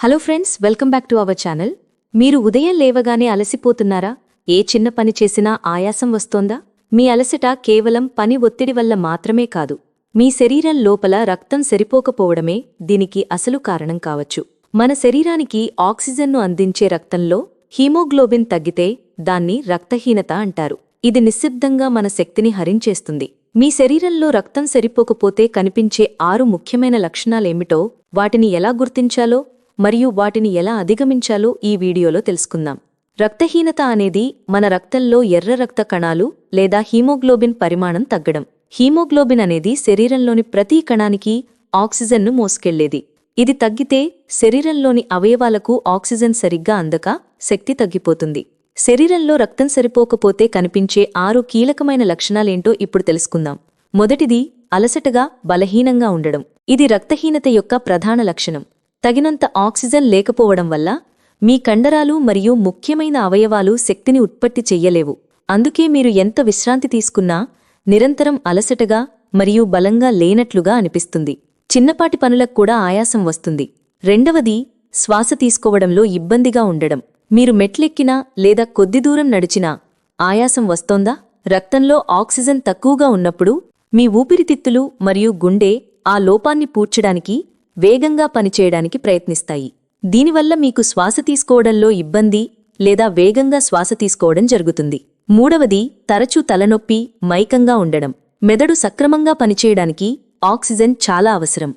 Hello friends welcome back to our channel. మీరు ఉదయం లేవగానే అలసిపోతున్నారా? ఏ చిన్న పని చేసినా ఆయాసం వస్తోందా? మీ అలసట కేవలం పని ఒత్తిడి వల్ల మాత్రమే కాదు. మీ శరీరం లోపల రక్తం సరిపోకపోవడమే దీనికి అసలు కారణం కావచ్చు. మన శరీరానికి ఆక్సిజన్ను అందించే రక్తంలో హీమోగ్లోబిన్ తగ్గితే దాన్ని రక్తహీనత అంటారు. ఇది నిశ్శబ్దంగా మన శక్తిని హరించేస్తుంది. మీ శరీరంలో రక్తం సరిపోకపోతే కనిపించే ఆరు ముఖ్యమైన లక్షణాలేమిటో వాటిని ఎలా గుర్తించాలో మరియు వాటిని ఎలా అధిగమించాలో ఈ వీడియోలో తెలుసుకుందాం. రక్తహీనత అనేది మన రక్తంలో ఎర్ర రక్త కణాలు లేదా హీమోగ్లోబిన్ పరిమాణం తగ్గడం. హీమోగ్లోబిన్ అనేది శరీరంలోని ప్రతి కణానికి ఆక్సిజన్ను మోసుకెళ్ళేది. ఇది తగ్గితే శరీరంలోని అవయవాలకు ఆక్సిజన్ సరిగ్గా అందక శక్తి తగ్గిపోతుంది. శరీరంలో రక్తం సరిపోకపోతే కనిపించే ఆరు కీలకమైన లక్షణాలేంటో ఇప్పుడు తెలుసుకుందాం. మొదటిది అలసటగా బలహీనంగా ఉండడం. ఇది రక్తహీనత యొక్క ప్రధాన లక్షణం. తగినంత ఆక్సిజన్ లేకపోవడం వల్ల మీ కండరాలు మరియు ముఖ్యమైన అవయవాలు శక్తిని ఉత్పత్తి చెయ్యలేవు. అందుకే మీరు ఎంత విశ్రాంతి తీసుకున్నా నిరంతరం అలసటగా మరియు బలంగా లేనట్లుగా అనిపిస్తుంది. చిన్నపాటి పనులకు కూడా ఆయాసం వస్తుంది. రెండవది శ్వాస తీసుకోవడంలో ఇబ్బందిగా ఉండడం. మీరు మెట్లెక్కినా లేదా కొద్ది దూరం నడిచినా ఆయాసం వస్తోందా? రక్తంలో ఆక్సిజన్ తక్కువగా ఉన్నప్పుడు మీ ఊపిరితిత్తులు మరియు గుండె ఆ లోపాన్ని పూడ్చడానికి వేగంగా పనిచేయడానికి ప్రయత్నిస్తాయి. దీనివల్ల మీకు శ్వాస తీసుకోవడంలో ఇబ్బంది లేదా వేగంగా శ్వాస తీసుకోవడం జరుగుతుంది. మూడవది తరచూ తలనొప్పి మైకంగా ఉండడం. మెదడు సక్రమంగా పనిచేయడానికి ఆక్సిజన్ చాలా అవసరం.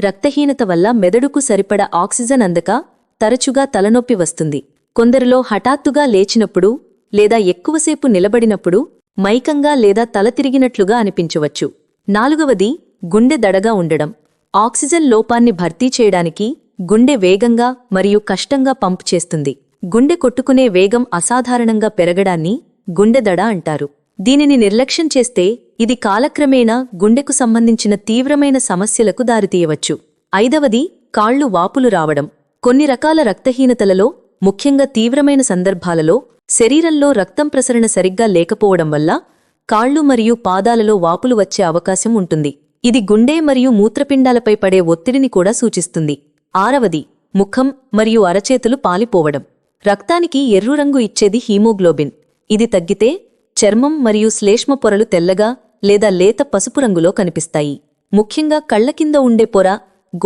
రక్తహీనత వల్ల మెదడుకు సరిపడ ఆక్సిజన్ అందక తరచుగా తలనొప్పి వస్తుంది. కొందరిలో హఠాత్తుగా లేచినప్పుడు లేదా ఎక్కువసేపు నిలబడినప్పుడు మైకంగా లేదా తల తిరిగినట్లుగా అనిపించవచ్చు. నాలుగవది గుండె దడగా ఉండడం. ఆక్సిజన్ లోపాన్ని భర్తీ చేయడానికి గుండె వేగంగా మరియు కష్టంగా పంప్ చేస్తుంది. గుండె కొట్టుకునే వేగం అసాధారణంగా పెరగడాన్ని గుండెదడ అంటారు. దీనిని నిర్లక్ష్యం చేస్తే ఇది కాలక్రమేణా గుండెకు సంబంధించిన తీవ్రమైన సమస్యలకు దారితీయవచ్చు. ఐదవది కాళ్ళు వాపులు రావడం. కొన్ని రకాల రక్తహీనతలలో ముఖ్యంగా తీవ్రమైన సందర్భాలలో శరీరంలో రక్తం ప్రసరణ సరిగ్గా లేకపోవడం వల్ల కాళ్ళు మరియు పాదాలలో వాపులు వచ్చే అవకాశం ఉంటుంది. ఇది గుండె మరియు మూత్రపిండాలపై పడే ఒత్తిడిని కూడా సూచిస్తుంది. ఆరవది ముఖం మరియు అరచేతులు పాలిపోవడం. రక్తానికి ఎర్రు రంగు ఇచ్చేది హీమోగ్లోబిన్. ఇది తగ్గితే చర్మం మరియు శ్లేష్మ పొరలు తెల్లగా లేదా లేత పసుపు రంగులో కనిపిస్తాయి. ముఖ్యంగా కళ్ళ కింద ఉండే పొర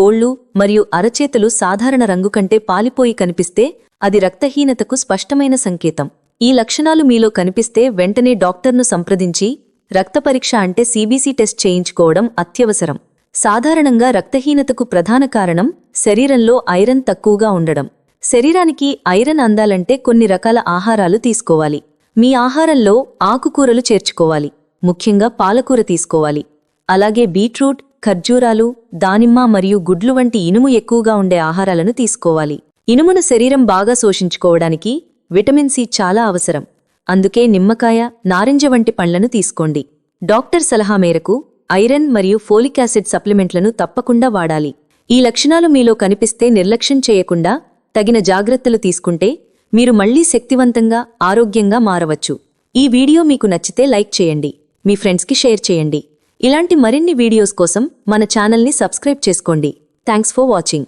గోళ్ళు మరియు అరచేతులు సాధారణ రంగు కంటే పాలిపోయి కనిపిస్తే అది రక్తహీనతకు స్పష్టమైన సంకేతం. ఈ లక్షణాలు మీలో కనిపిస్తే వెంటనే డాక్టర్ను సంప్రదించి రక్త పరీక్ష అంటే సీబీసీ టెస్ట్ చేయించుకోవడం అత్యవసరం. సాధారణంగా రక్తహీనతకు ప్రధాన కారణం శరీరంలో ఐరన్ తక్కువగా ఉండడం. శరీరానికి ఐరన్ అందాలంటే కొన్ని రకాల ఆహారాలు తీసుకోవాలి. మీ ఆహారంలో ఆకుకూరలు చేర్చుకోవాలి. ముఖ్యంగా పాలకూర తీసుకోవాలి. అలాగే బీట్రూట్ ఖర్జూరాలు దానిమ్మ మరియు గుడ్లు వంటి ఇనుము ఎక్కువగా ఉండే ఆహారాలను తీసుకోవాలి. ఇనుమును శరీరం బాగా శోషించుకోవడానికి విటమిన్ సి చాలా అవసరం. అందుకే నిమ్మకాయ నారింజ వంటి పండ్లను తీసుకోండి. డాక్టర్ సలహా మేరకు ఐరన్ మరియు ఫోలిక్ యాసిడ్ సప్లిమెంట్లను తప్పకుండా వాడాలి. ఈ లక్షణాలు మీలో కనిపిస్తే నిర్లక్ష్యం చేయకుండా తగిన జాగ్రత్తలు తీసుకుంటే మీరు మళ్ళీ శక్తివంతంగా ఆరోగ్యంగా మారవచ్చు. ఈ వీడియో మీకు నచ్చితే లైక్ చేయండి. మీ ఫ్రెండ్స్కి షేర్ చేయండి. ఇలాంటి మరిన్ని వీడియోస్ కోసం మన ఛానల్ని సబ్స్క్రైబ్ చేసుకోండి. Thanks for watching.